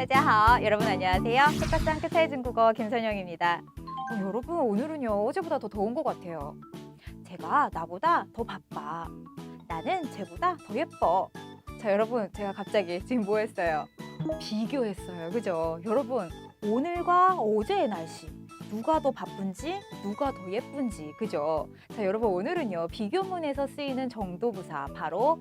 大家好, 여러분 안녕하세요. 똑같은 한끗차이 중국어 김선영입니다. 어, 여러분 오늘은요 어제보다 더 더운 것 같아요. 제가 나보다 더 바빠. 나는 쟤보다 더 예뻐. 자 여러분 제가 갑자기 지금 뭐 했어요? 비교했어요. 그죠? 여러분 오늘과 어제의 날씨 누가 더 바쁜지 누가 더 예쁜지 그죠? 자 여러분 오늘은요 비교문에서 쓰이는 정도 부사 바로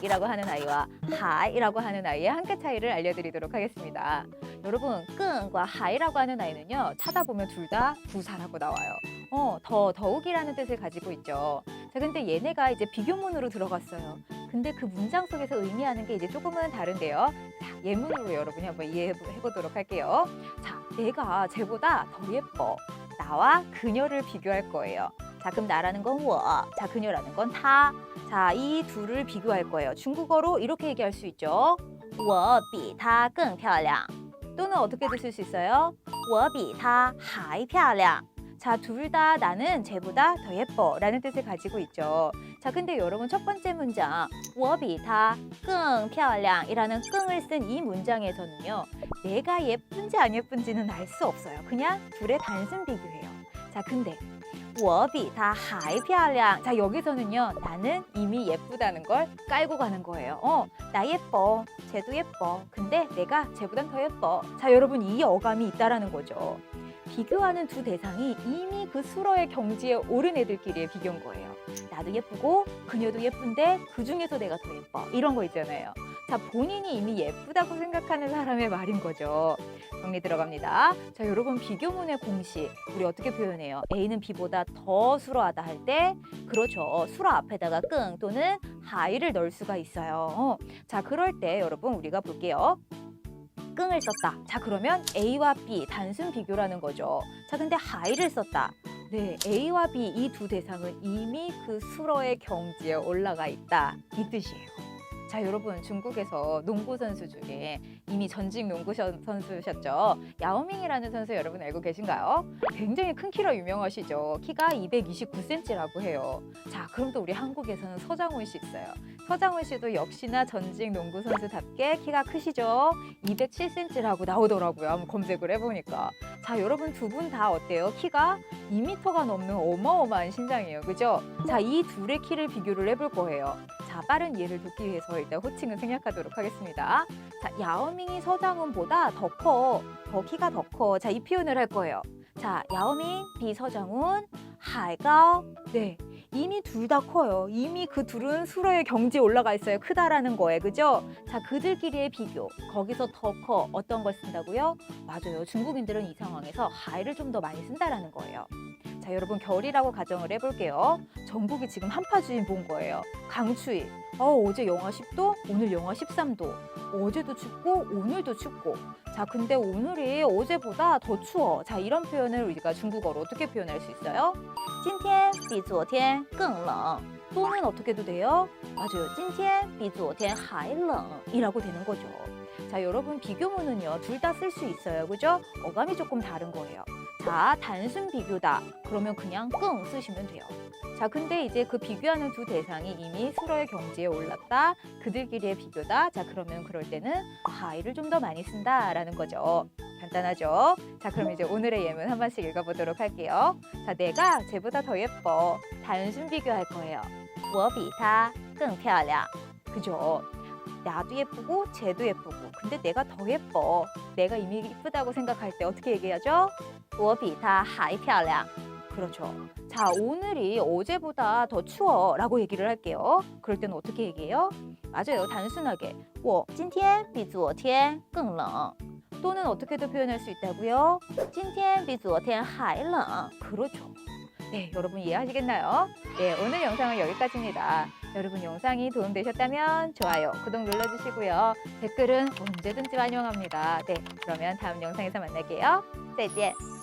끙이라고 하는 아이와 하이라고 하는 아이의 한 끗 차이를 알려드리도록 하겠습니다. 여러분 끙과 하이라고 하는 아이는요 찾아보면 둘 다 부사라고 나와요. 어, 더 더욱이라는 뜻을 가지고 있죠. 자, 근데 얘네가 이제 비교문으로 들어갔어요. 근데 그 문장 속에서 의미하는 게 이제 조금은 다른데요. 자, 예문으로 여러분이 한번 이해해 보도록 할게요. 자, 내가 쟤보다 더 예뻐. 나와 그녀를 비교할 거예요. 자, 그럼 나라는 건 워. 자, 그녀라는 건 타. 자, 이 둘을 비교할 거예요. 중국어로 이렇게 얘기할 수 있죠. 我比她更漂亮. 또는 어떻게도 쓸 수 있어요? 我比她还漂亮. 자, 둘 다 나는 쟤보다 더 예뻐 라는 뜻을 가지고 있죠. 자, 근데 여러분 첫 번째 문장 我比她更漂亮이라는 끙을 쓴 이 문장에서는요. 내가 예쁜지 안 예쁜지는 알 수 없어요. 그냥 둘의 단순 비교예요. 자, 근데 我比她还漂亮. 자, 여기서는요. 나는 이미 예쁘다는 걸 깔고 가는 거예요. 어, 나 예뻐. 쟤도 예뻐. 근데 내가 쟤보단 더 예뻐. 자, 여러분 이 어감이 있다라는 거죠. 비교하는 두 대상이 이미 그 수로의 경지에 오른 애들끼리의 비교인 거예요. 나도 예쁘고 그녀도 예쁜데 그 중에서 내가 더 예뻐. 이런 거 있잖아요. 자, 본인이 이미 예쁘다고 생각하는 사람의 말인 거죠. 정리 들어갑니다. 자, 여러분 비교문의 공식 우리 어떻게 표현해요? A는 B보다 더 수로하다 할 때 그렇죠. 수로 앞에다가 끙 또는 하이를 넣을 수가 있어요. 어, 자, 그럴 때 여러분 우리가 볼게요. 끙을 썼다. 자, 그러면 A와 B 단순 비교라는 거죠. 자, 근데 하이를 썼다. 네, A와 B 이 두 대상은 이미 그 수로의 경지에 올라가 있다. 이 뜻이에요. 자, 여러분 중국에서 농구 선수 중에 이미 전직 농구 선- 선수셨죠. 야오밍이라는 선수 여러분 알고 계신가요? 굉장히 큰 키로 유명하시죠. 키가 229cm라고 해요. 자, 그럼 또 우리 한국에서는 서장훈 씨 있어요. 서장훈 씨도 역시나 전직 농구 선수답게 키가 크시죠. 207cm라고 나오더라고요. 한번 검색을 해보니까. 자, 여러분 두 분 다 어때요? 키가 2m가 넘는 어마어마한 신장이에요. 그죠? 자, 이 둘의 키를 비교를 해볼 거예요. 자, 빠른 이해를 돕기 위해서 일단 호칭은 생략하도록 하겠습니다. 자, 야오밍이 서장훈보다 더 커. 더 키가 더 커. 자, 이 표현을 할 거예요. 자, 야오밍, 비 서장훈, 하이가오. 네. 이미 둘 다 커요. 이미 그 둘은 수로의 경지에 올라가 있어요. 크다라는 거에 그죠? 자, 그들끼리의 비교. 거기서 더 커. 어떤 걸 쓴다고요? 맞아요. 중국인들은 이 상황에서 하이를 좀 더 많이 쓴다라는 거예요. 자, 여러분 겨울이라고 가정을 해볼게요. 전국이 지금 한파주의 본 거예요. 강추위. 어, 어제 영하 10도, 오늘 영하 13도. 어제도 춥고 오늘도 춥고. 자, 근데 오늘이 어제보다 더 추워. 자, 이런 표현을 우리가 중국어로 어떻게 표현할 수 있어요? 今天比昨天更冷. 또는 어떻게 해도 돼요? 맞아요. 今天比昨天还冷. 이라고 되는 거죠. 자, 여러분 비교문은요. 둘 다 쓸 수 있어요. 그죠? 어감이 조금 다른 거예요. 자, 단순 비교다. 그러면 그냥 끙 쓰시면 돼요. 자, 근데 이제 그 비교하는 두 대상이 이미 수로의 경지에 올랐다. 그들끼리의 비교다. 자, 그러면 그럴 때는 하이를 좀 더 많이 쓴다라는 거죠. 간단하죠? 자, 그럼 이제 오늘의 예문 한 번씩 읽어보도록 할게요. 자, 내가 쟤보다 더 예뻐. 단순 비교할 거예요. 我比她更漂亮. 그죠? 나도 예쁘고 쟤도 예쁘고 근데 내가 더 예뻐. 내가 이미 예쁘다고 생각할 때 어떻게 얘기하죠? 我比她还漂亮. 그렇죠. 자, 오늘이 어제보다 더 추워 라고 얘기를 할게요. 그럴 때는 어떻게 얘기해요? 맞아요. 단순하게 我今天比昨天更冷. 또는 어떻게도 표현할 수 있다고요? 今天比昨天还冷. 그렇죠. 네, 여러분 이해하시겠나요? 네, 오늘 영상은 여기까지입니다. 여러분 영상이 도움되셨다면 좋아요, 구독 눌러주시고요. 댓글은 언제든지 환영합니다. 네, 그러면 다음 영상에서 만날게요. 再见。